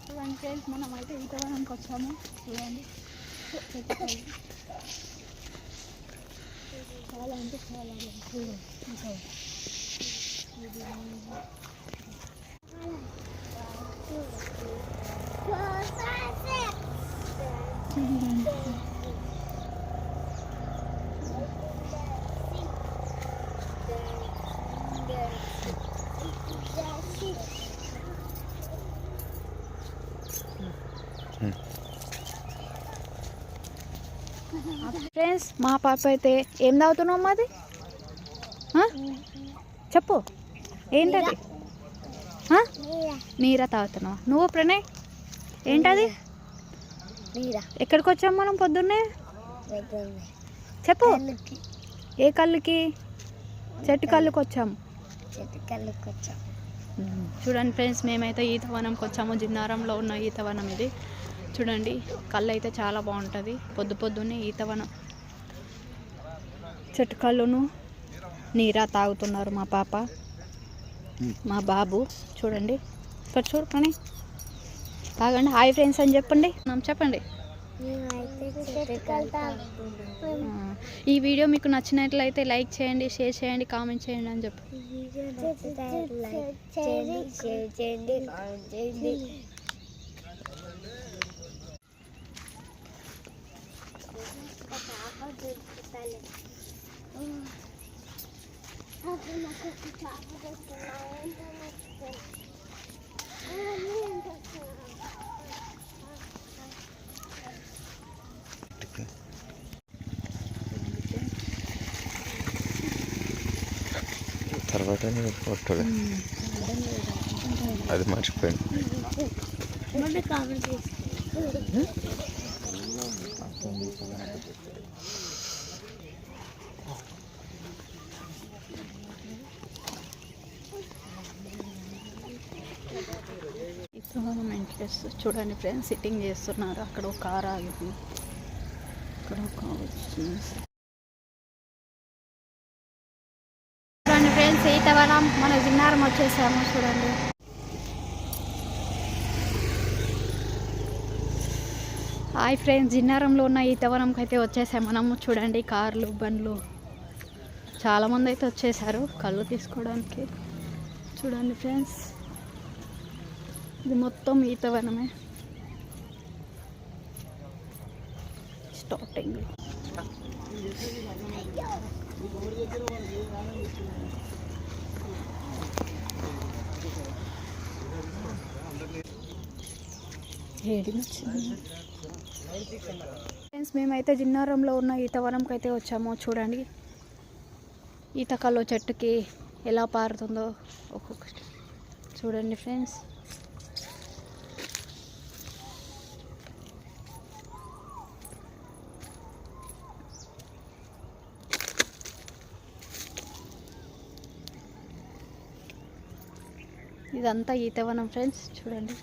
చూడండి ఫ్రెండ్స్ మనం అయితే ఈతవనంకి వచ్చాము చూడండి చాలా అంటే చాలా బాగుంది. చూడండి ఇంకా. చూడండి. ఫ్రెండ్స్ మా పాప అయితే ఏం తాగుతున్నావు మాది ఆ? చెప్పు. ఏంటది? నీరా తాగుతున్నావు? నువ్వు ప్రణయ్? ఏంటది? నీరా ఎక్కడికి వచ్చాం మనం పొద్దున్నే? చెప్పు. ఏ కళ్ళుకి? చెట్టు కళ్ళుకి వచ్చాము చెట్టు కళ్ళకి వచ్చాం చూడండి ఫ్రెండ్స్ మేమైతే ఈతవనంకి వచ్చాము. జిన్నారంలో ఉన్న ఈతవనం ఇది. చూడండి కళ్ళు అయితే చాలా బాగుంటుంది. పొద్దు పొద్దున్నే ఈతవనం. చెట్టు కళ్ళును నీరా తాగుతున్నారు మా పాప. మా బాబు చూడండి. ఇక్కడ చూడు పని. తాగండి. హాయ్ ఫ్రెండ్స్ అని చెప్పండి. చెప్పండి. ఈ వీడియో మీకు నచ్చినట్లయితే లైక్ చేయండి షేర్ చేయండి కామెంట్ చేయండి అని చెప్పు. చేయండి షేర్ చేయండి కామెంట్ చేయండి తర్వాత కొట్టలే. అది మర్చిపోయింది కామెంట్ చేసి చూడండి ఫ్రెండ్స్ సిట్టింగ్ చేస్తున్నారు. అక్కడ ఒక కార్ ఆగింది. అక్కడ ఒక చూడండి ఫ్రెండ్స్ ఈతవనం మన జిన్నారం వచ్చేసాము చూడండి. హాయ్ ఫ్రెండ్స్ జిన్నారంలో ఉన్న ఈతవనంకి అయితే వచ్చేసాము మనము. చూడండి కార్లు బండ్లు. చాలామంది అయితే వచ్చేసారు కళ్ళు తీసుకోవడానికి. చూడండి ఫ్రెండ్స్. ఇది మొత్తం ఈతవనమే స్టార్టింగ్ ఫ్రెండ్స్ మేమైతే జిన్నారంలో ఉన్న ఈతవనంకి అయితే వచ్చాము చూడండి. ఈతకల్లో చెట్టుకి ఎలా పారుతుందో ఒక్కొక్కటి. చూడండి ఫ్రెండ్స్ ఇదంతా ఈతవనం ఫ్రెండ్స్. చూడండి.